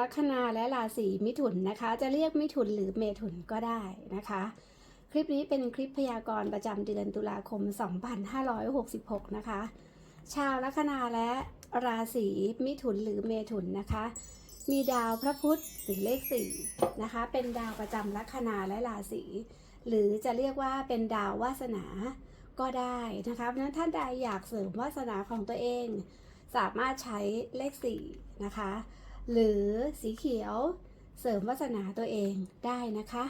ลัคนาและราศีมิถุนนะคะ จะเรียกมิถุนหรือเมถุนก็ได้นะคะ คลิปนี้เป็นคลิปพยากรณ์ประจำเดือนตุลาคม 2566 นะคะ ชาวลัคนาและราศีมิถุนหรือเมถุนนะคะ มีดาวพระพุธหรือเลข4นะคะ เป็นดาวประจำลัคนาและราศีหรือจะเรียกว่าเป็นดาววาสนาก็ได้นะคะเพราะฉะนั้นท่านใดอยากเสริมวาสนาของตัวเอง สามารถใช้เลข4นะคะ หรือสีเขียวเสริมวาสนาตัวเองได้นะคะ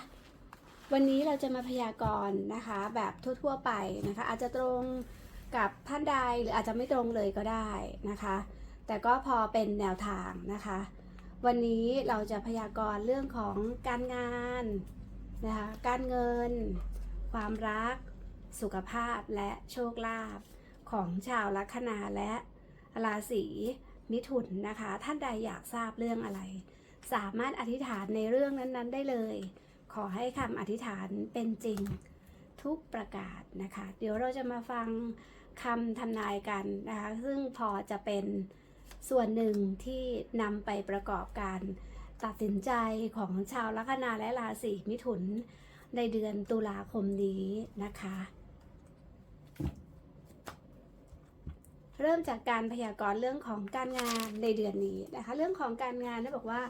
วันนี้เราจะมาพยากรณ์นะคะ แบบทั่วๆไปนะคะ อาจจะตรงกับท่านใดหรืออาจจะไม่ตรงเลยก็ได้นะคะ แต่ก็พอเป็นแนวทางนะคะ วันนี้เราจะพยากรณ์เรื่องของการงานนะคะการเงิน ความรัก สุขภาพและโชคลาภของชาวลัคนาและราศี มิถุนนะคะ ท่านใดอยากทราบเรื่องอะไร สามารถอธิษฐานในเรื่องนั้น ๆ ได้เลย ขอให้คำอธิษฐานเป็นจริงทุกประกาศนะคะ เดี๋ยวเราจะมาฟังคำทำนายกันนะคะ ซึ่งพอจะเป็นส่วนหนึ่งที่นำไปประกอบการตัดสินใจของชาวลัคนาและราศีมิถุนในเดือนตุลาคมนี้นะคะ เริ่มจากการพยากรณ์เรื่องของการงานในเดือนนี้นะคะ เรื่องของการงานได้บอกว่า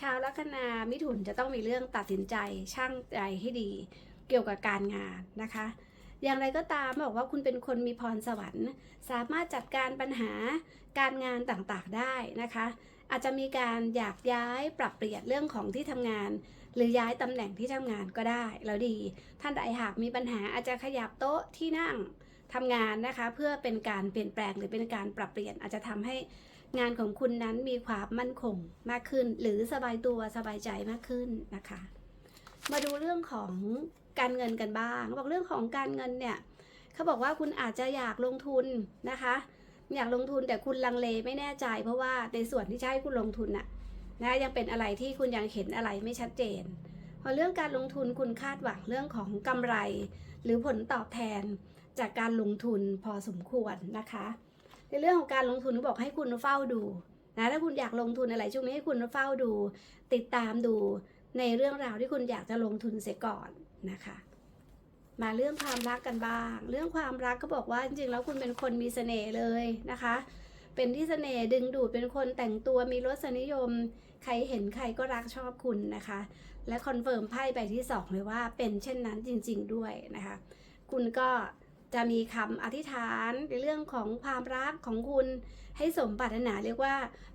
ชาวลัคนามิถุนจะต้องมีเรื่องตัดสินใจช่างใจให้ดีเกี่ยวกับการงานนะคะ อย่างไรก็ตามบอกว่าคุณเป็นคนมีพรสวรรค์ สามารถจัดการปัญหาการงานต่างๆได้นะคะ อาจจะมีการอยากย้ายปรับเปลี่ยนเรื่องของที่ทำงาน หรือย้ายตำแหน่งที่ทำงานก็ได้แล้วดี ท่านใดหากมีปัญหาอาจจะขยับโต๊ะที่นั่ง ทำงานนะคะ เพื่อเป็นการเปลี่ยนแปลงหรือเป็นการปรับเปลี่ยนอาจจะทำให้งานของคุณนั้นมีความมั่นคงมากขึ้น หรือสบายตัวสบายใจมากขึ้นนะคะ มาดูเรื่องของการเงินกันบ้างบอกเรื่องของการเงินเนี่ยเขาบอกว่าคุณอาจจะอยากลงทุนนะคะ อยากลงทุนแต่คุณลังเลไม่แน่ใจ เพราะว่าในส่วนที่ให้คุณลงทุนน่ะนะยังเป็นอะไรที่คุณยังเห็นอะไรไม่ชัดเจน พอเรื่องการลงทุนคุณคาดหวังเรื่องของกำไร หรือผลตอบแทน จากการลงทุนพอสมควรนะคะ ในเรื่องของการลงทุนบอกให้คุณเฝ้าดูนะถ้าคุณอยากลงทุนอะไรช่วงนี้ให้คุณเฝ้าดู ติดตามดูในเรื่องราวที่คุณอยากจะลงทุนเสียก่อนนะคะ มาเรื่องความรักกันบ้าง เรื่องความรักก็บอกว่าจริงๆแล้วคุณเป็นคนมีเสน่ห์เลยนะคะ เป็นที่เสน่ห์ดึงดูดเป็นคนแต่งตัวมีรสนิยม ใครเห็นใครก็รักชอบคุณนะคะ และคอนเฟิร์มไพ่ใบที่สองเลยว่าเป็นเช่นนั้นจริง ๆด้วยนะคะ คุณก็ จะมีคำอธิษฐานในเรื่องของความรักของคุณให้สมปรารถนาเรียกว่า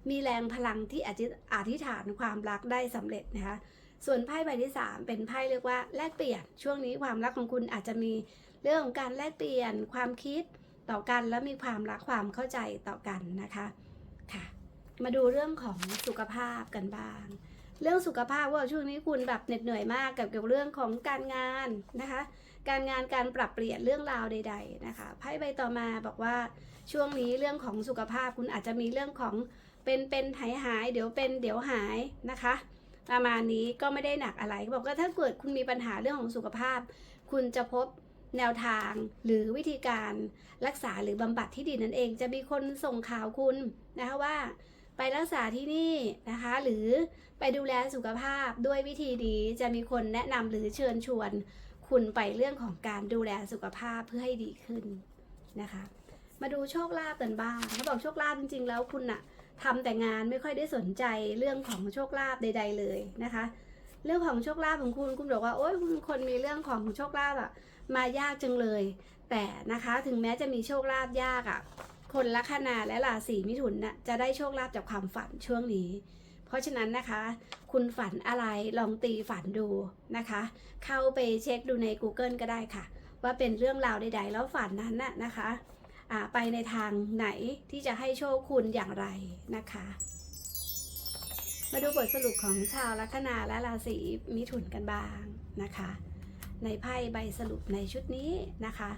มีแรงพลังที่อธิอธิษฐานความรักได้สำเร็จนะคะส่วนไพ่ใบที่ 3 เป็นไพ่เรียกว่าแลกเปลี่ยนช่วงนี้ความรักของคุณอาจจะมีเรื่องของการแลกเปลี่ยนความคิดต่อกันและมีความรักความเข้าใจต่อกันนะคะค่ะ มาดูเรื่องของสุขภาพกันบ้าง เรื่องสุขภาพว่าช่วงนี้คุณแบบเหน็ดเหนื่อยมากกับเกี่ยวกับเรื่องของการงานนะคะ การงานการปรับเปลี่ยนเรื่องราวใด ๆนะคะไพ่ใบต่อมาบอกว่าช่วงนี้เรื่องของสุขภาพคุณอาจจะมีเรื่องของเป็นเป็นหายหายเดี๋ยวเป็นเดี๋ยวหายนะคะ ประมาณนี้ก็ไม่ได้หนักอะไรบอกว่าถ้าเกิดคุณมีปัญหาเรื่องของสุขภาพ คุณจะพบแนวทางหรือวิธีการรักษาหรือบำบัดที่ดีนั่นเอง จะมีคนส่งข่าวคุณนะคะว่า ไปรักษาที่นี่นะคะ หรือไปดูแลสุขภาพด้วยวิธีดีจะมีคนแนะนำหรือเชิญชวน คุณไปเรื่องของการดูแลสุขภาพเพื่อให้ดีขึ้นนะคะ มาดูโชคลาภกันบ้างเขาบอกโชคลาภจริง ๆ แล้วคุณอะทำแต่งานไม่ค่อยได้สนใจเรื่องของโชคลาภใด ๆ เลยนะคะ เรื่องของโชคลาภของคุณคุณบอกว่าโอ้ยคุณคนมีเรื่องของโชคลาภอะมายากจังเลย แต่นะคะถึงแม้จะมีโชคลาภยากอะคนลัคนาและราศีมิถุนน่ะจะได้โชคลาภจากความฝันช่วงนี้ เพราะฉะนั้นนะคะ คุณฝันอะไรลองตีฝันดูนะคะ เข้าไปเช็คดูใน Google ก็ได้ค่ะ ว่าเป็นเรื่องราวใด ๆ แล้วฝันนั้นน่ะนะคะอ่าไปในทางไหนที่จะให้โชคคุณอย่างไรนะคะ มาดูบทสรุปของชาวลัคนาและราศีมิถุนกันบ้างนะคะ ในไพ่ใบสรุปในชุดนี้นะคะ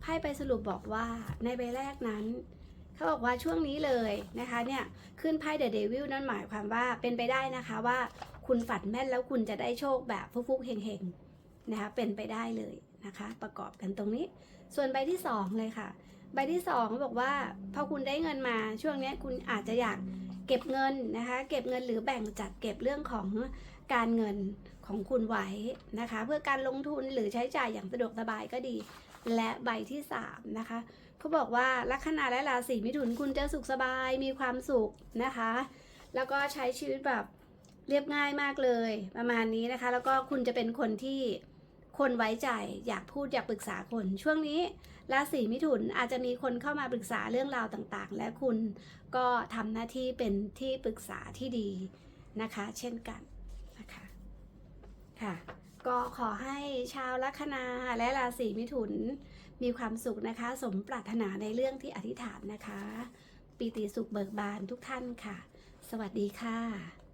ไพ่ใบสรุปบอกว่าในใบแรกนั้น เขาบอกว่าช่วงนี้เลยนะคะเนี่ยขึ้นไพ่เดอะเดวิลนั่นหมายความว่าเป็นไปได้นะคะว่าคุณฝันแม่นแล้วคุณจะได้โชคแบบฟุกๆเฮงๆนะคะเป็นไปได้เลยนะคะ ประกอบกันตรงนี้ ส่วนใบที่สองเลยค่ะ ใบที่สองบอกว่าพอคุณได้เงินมาช่วงนี้คุณอาจจะอยากเก็บเงินนะคะ เก็บเงินหรือแบ่งจัดเก็บเรื่องของการเงินของคุณไว้นะคะ เพื่อการลงทุนหรือใช้จ่ายอย่างสะดวกสบายก็ดี และใบที่สามนะคะเขาบอกว่าลัคนาและราศีมิถุนคุณจะสุขสบายมีความสุขนะคะ แล้วก็ใช้ชีวิตแบบเรียบง่ายมากเลยประมาณนี้นะคะ แล้วก็คุณจะเป็นคนที่คนไว้ใจอยากพูดอยากปรึกษาคน ช่วงนี้ราศีมิถุนอาจจะมีคนเข้ามาปรึกษาเรื่องราวต่างๆ และคุณก็ทำหน้าที่เป็นที่ปรึกษาที่ดีนะคะ เช่นกันนะคะค่ะ ก็ขอให้ชาวลัคนาและราศีมิถุนมีความสุขนะคะ สมปรารถนาในเรื่องที่อธิษฐานนะคะ ปีติสุขเบิกบานทุกท่านค่ะ สวัสดีค่ะ